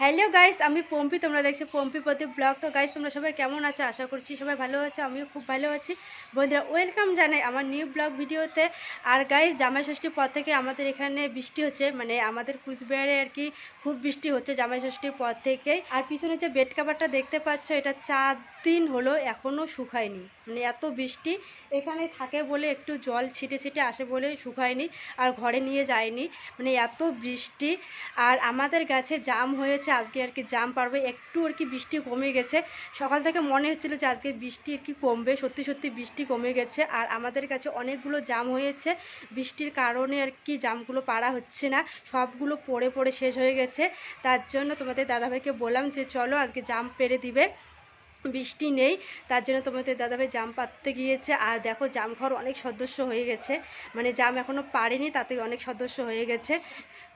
Hello guys আমি পম্পি, তোমরা দেখছ পম্পি প্রতি ব্লগ। তো গাইস তোমরা সবাই কেমন আছো? আশা করছি সবাই ভালো আছো, আমিও খুব ভালো আছি। বন্ধুরা ওয়েলকাম জানাই আমার নিউ ব্লগ ভিডিওতে। আর গাইস জামাই ষষ্ঠীর পর থেকে আমাদের এখানে বৃষ্টি হচ্ছে মানে আমাদের কুচবিহারে আর কি খুব বৃষ্টি হচ্ছে জামাই ষষ্ঠীর পর থেকেই আর পিছনে যে বেড কাভারটা দেখতে পাচ্ছ, এটা চার দিন হলো এখনও শুকায়নি। মানে এত বৃষ্টি, এখানে থাকে বলে একটু জল ছিটে ছিটে আসে বলে শুকায়নি, আর ঘরে নিয়ে যায়নি। মানে এত বৃষ্টি, আর আমাদের গাছে জাম হয়েছে। আজকে আর কি জাম পারবে। একটু আর কি বৃষ্টি কমে গেছে। সকাল থেকে মনে হচ্ছিল যে আজকে বৃষ্টি আর কি কমবে। সত্যি সত্যি বৃষ্টি কমে গেছে। আর আমাদের কাছে অনেকগুলো জাম হয়েছে। বৃষ্টির কারণে আর কি জামগুলো পাড়া হচ্ছে না। সবগুলো পড়ে পড়ে শেষ হয়ে গেছে। তার জন্য তোমাদের দাদাভাইকে বললাম যে, চলো আজকে জাম পেরে দিবে। বৃষ্টি নেই, তার জন্য তোমাদের দাদাভাই জাম পাততে গিয়েছে। আর দেখো জাম খাওয়ার অনেক সদস্য হয়ে গেছে। মানে জাম এখনও পারেনি তাতে অনেক সদস্য হয়ে গেছে।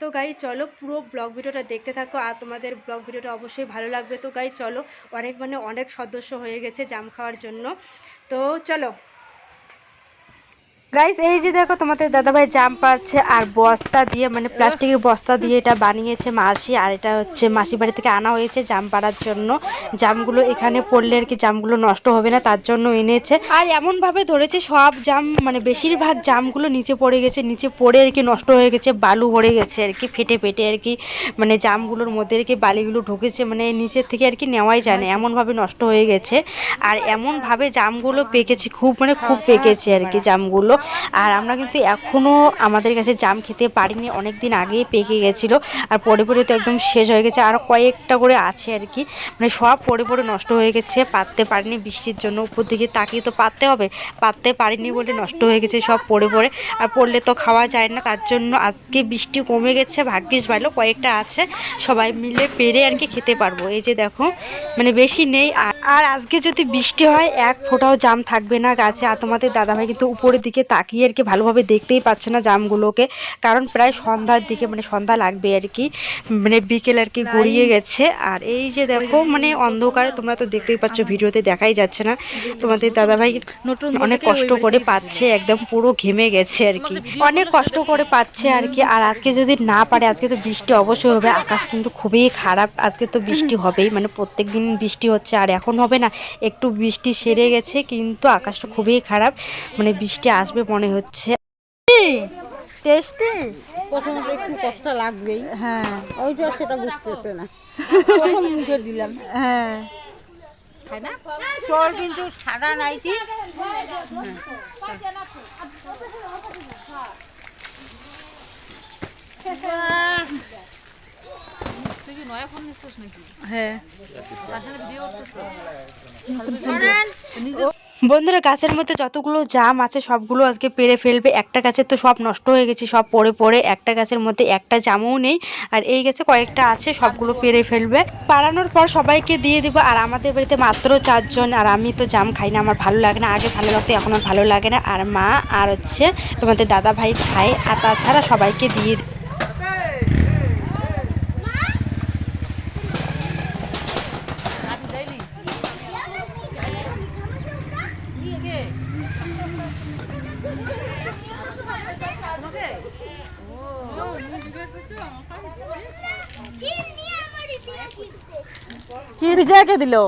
তো গাই চলো পুরো ব্লগ ভিডিওটা দেখতে থাকো। আর তোমাদের ব্লগ ভিডিওটা অবশ্যই ভালো লাগবে। তো গাই চলো, অনেক মানে অনেক সদস্য হয়ে গেছে জাম খাওয়ার জন্য। তো চলো গাইস এই যে দেখো তোমাদের দাদাভাই জাম পাচ্ছে আর বস্তা দিয়ে মানে প্লাস্টিকের বস্তা দিয়ে এটা বানিয়েছে মাসি, আর এটা হচ্ছে মাসি বাড়ি থেকে আনা হয়েছে জাম পাড়ার জন্য। জামগুলো এখানে পড়লে আর কি জামগুলো নষ্ট হবে না, তার জন্য এনেছে। আর এমন ভাবে ধরেছে সব জাম মানে বেশিরভাগ জামগুলো নিচে পড়ে গেছে, নিচে পড়ে আর কি নষ্ট হয়ে গেছে, বালু ভরে গেছে আর কি, ফেটে ফেটে আর কি মানে জামগুলোর মধ্যে আর কি বালিগুলো ঢুকেছে মানে নিচের থেকে আর কি নেওয়াই যায় না, এমনভাবে নষ্ট হয়ে গেছে। আর এমনভাবে জামগুলো পেকেছে, খুব মানে খুব পেকেছে আর কি জামগুলো। আর আমরা কিন্তু এখনও আমাদের কাছে জাম খেতে পারিনি অনেক দিন আগেই পেকে গেছিল আর পরে পরে তো একদম শেষ হয়ে গেছে। আর কয়েকটা করে আছে আর কি মানে সব পড়ে পরে নষ্ট হয়ে গেছে, পাততে পারিনি বৃষ্টির জন্য। উপর দিকে তাকিয়ে তো পাততে হবে, পাততে পারিনি বলে নষ্ট হয়ে গেছে সব পড়ে পরে। আর পড়লে তো খাওয়া যায় না, তার জন্য আজকে বৃষ্টি কমে গেছে, ভাগ্যিস ভালো কয়েকটা আছে, সবাই মিলে পেরে আর কি খেতে পারব। এই যে দেখো মানে বেশি নেই আর আর আজকে যদি বৃষ্টি হয় এক ফোঁটাও জাম থাকবে না গাছে। আর তোমাদের দাদাভাই কিন্তু উপরের দিকে তাকিয়ে আর কি ভালোভাবে দেখতেই পাচ্ছে না জামগুলোকে। কারণ প্রায় সন্ধ্যার দিকে মানে সন্ধ্যা লাগবে আর কি মানে বিকেল আর কি গড়িয়ে গেছে। আর এই যে দেখো মানে অন্ধকারে তোমরা তো দেখতেই পাচ্ছ ভিডিওতে দেখাই যাচ্ছে না। তোমাদের দাদাভাই নতুন অনেক কষ্ট করে পাচ্ছে একদম পুরো ঘেমে গেছে আর কি। অনেক কষ্ট করে পাচ্ছে আর কি। আর আজকে যদি না পারে আজকে তো বৃষ্টি অবশ্যই হবে। আকাশ কিন্তু খুবই খারাপ আজকে তো বৃষ্টি হবেই। মানে প্রত্যেক দিন বৃষ্টি হচ্ছে আর এখন হবে না। একটু বৃষ্টি সেরে গেছে কিন্তু আকাশটা খুবই খারাপ। মানে বৃষ্টি আসবে মনে হচ্ছে। টেস্টি? প্রথম একটু কষ্ট লাগবেই। হ্যাঁ। ওইটা সেটা বুঝতেছে না। প্রথম মুখে দিলাম। হ্যাঁ। তোর কিন্তু সাদা নাইটি। হ্যাঁ। বন্ধুরা গাছের মধ্যে যতগুলো জাম আছে সবগুলো আজকে পেরে ফেলবে। একটা গাছের তো সব নষ্ট হয়ে গেছে সব পড়ে পড়ে। একটা গাছের মধ্যে একটা জামও নেই। আর এই গাছে কয়েকটা আছে সবগুলো পেরে ফেলবে। পাড়ানোর পর সবাইকে দিয়ে দিব। আর আমাদের বাড়িতে মাত্র চারজন। আর আমি তো জাম খাই না আমার ভালো লাগে না। আগে ভালো লাগতো এখন আর ভালো লাগে না। আর মা আর হচ্ছে তোমাদের দাদা ভাই খায় আর তাছাড়া সবাইকে দিয়ে দিই। কি বিজয়কে দিল? ও।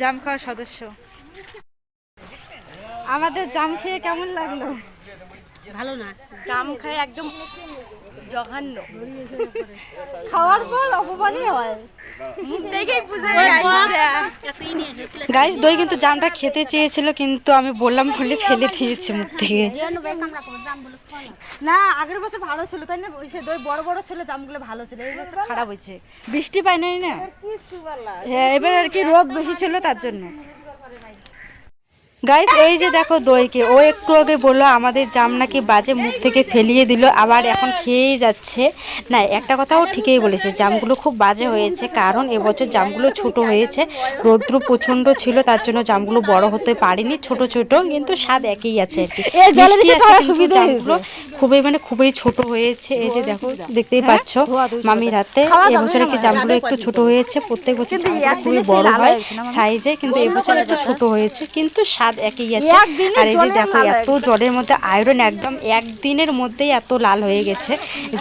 জাম খাওয়া সদস্য। আমাদের জাম খেয়ে কেমন লাগল? ভালো না। জাম খায় একদম জঘন্য। খাওয়ার পর অপমানই হয়। মুখ দেখেই বুঝে গাইস দই কিন্তু জামটা খেতে চেয়েছিল কিন্তু আমি বললাম বলে ফেলে দিয়েছে মুখ থেকে। না আগের বছর ভালো ছিল তাই না? সে দই বড় বড় ছিল জামগুলো ভালো ছিল। এই বছর খারাপ হয়েছে। বৃষ্টি পাই নাই না? হ্যাঁ এবার আর কি রোগ বেশি ছিল তার জন্য। গাইস এই যে দেখো দইকে ও একটু আগে বলল আমাদের জাম নাকি বাজে মুখ থেকে ফেলিয়ে দিল আবার এখন খেয়েই যাচ্ছে। না একটা কথাও ঠিকই বলেছে জামগুলো খুব বাজে হয়েছে কারণ এবছর জামগুলো ছোট হয়েছে রৌদ্র প্রচণ্ড ছিল তার জন্য জামগুলো বড় হতে পারেনি ছোট ছোট কিন্তু স্বাদ একই আছে জামগুলো খুবই মানে খুবই ছোট হয়েছে এই যে দেখো দেখতেই পাচ্ছ মামির হাতে এবছর না কি জামগুলো একটু ছোট হয়েছে প্রত্যেক বছর জামগুলো খুবই বড় হয়? সাইজে কিন্তু এবছর একটু ছোট হয়েছে কিন্তু স্বাদ স্বাদ একই আছে। আর এই যে দেখো এত জলের মধ্যে আয়রন একদম একদিনের মধ্যেই এত লাল হয়ে গেছে।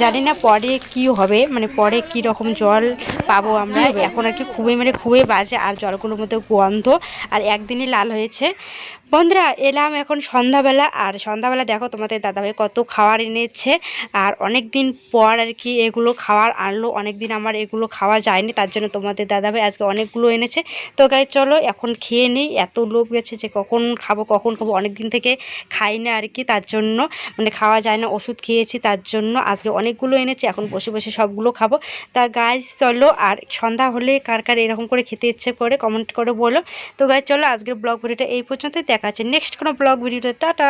জানি না পরে কি হবে মানে পরে কি রকম জল পাবো আমরা। এখন আর কি খুবই মানে খুবই বাজে আর জলগুলোর মধ্যে গন্ধ আর একদিনই লাল হয়েছে। বন্ধুরা, এলাম এখন সন্ধ্যাবেলা। আর সন্ধ্যাবেলা দেখো তোমাদের দাদাভাই কত খাবার এনেছে। আর অনেক দিন পর আর কি এগুলো খাওয়ার আনলো। অনেক দিন আমার এগুলো খাওয়া যায়নি, তার জন্য তোমাদের দাদাভাই আজকে অনেকগুলো এনেছে। তো গাই, চলো এখন খেয়ে নিই। এত লোভ গেছে যে কখন খাব কখন খাব অনেক দিন থেকে খাই না আর কি, তার জন্য। মানে খাওয়া যায় না ওষুধ খেয়েছি, তার জন্য আজকে অনেকগুলো এনেছি। এখন বসে বসে সবগুলো খাব। তা গাইজ চলো, আর সন্ধ্যা হলে কার কার এরকম করে খেতে ইচ্ছে করে কমেন্ট করে বলো। তো গাই, চলো, আজকের ব্লগ ভিডিওটা এই পর্যন্তই। দেখা আছে নেক্সট কোনো ব্লগ ভিডিওতে টাটা!